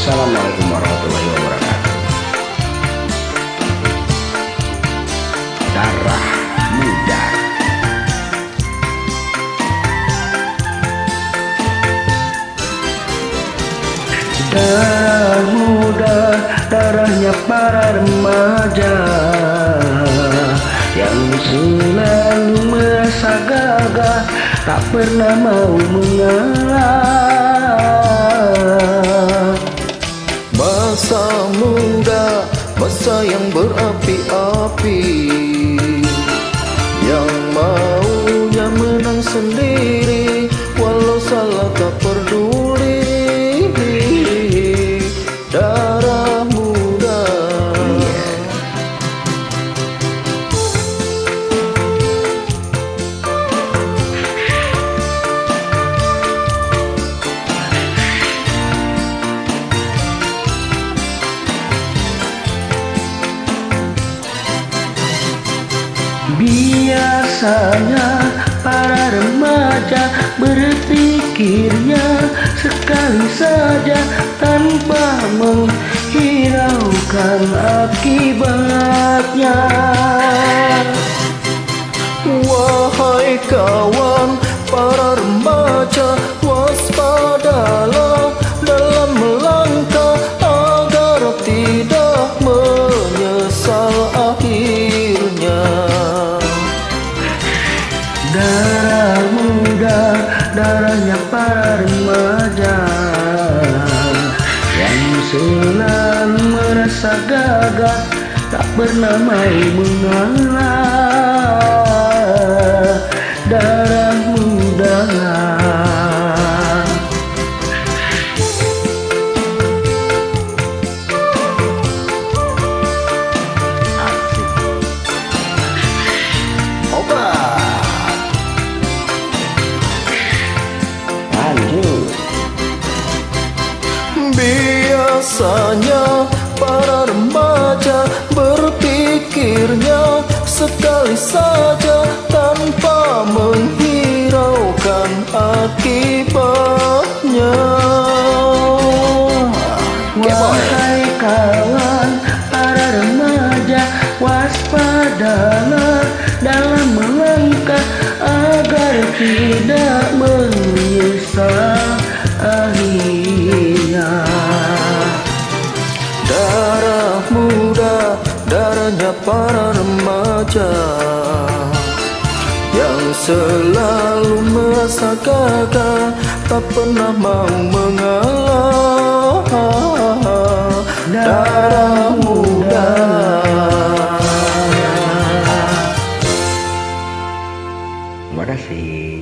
Wassalamualaikum warahmatullahi wabarakatuh. Darah muda. Darah muda, darahnya para remaja yang selalu merasa gagah, tak pernah mau mengalah. coffee Biasanya para remaja berpikirnya sekali saja tanpa menghiraukan akibatnya. Wahai kawan, para remaja darahnya para remaja Yang selalu merasa gagah Tak pernah mau mengalah Lanjut Biasanya para remaja berpikirnya sekali saja tanpa menghiraukan akibatnya. Wahai kawan, para remaja waspadalah dalam melangkah agar tidak para remaja Yang selalu merasa gagah Tak pernah mau mengalah Darah muda Terima kasih.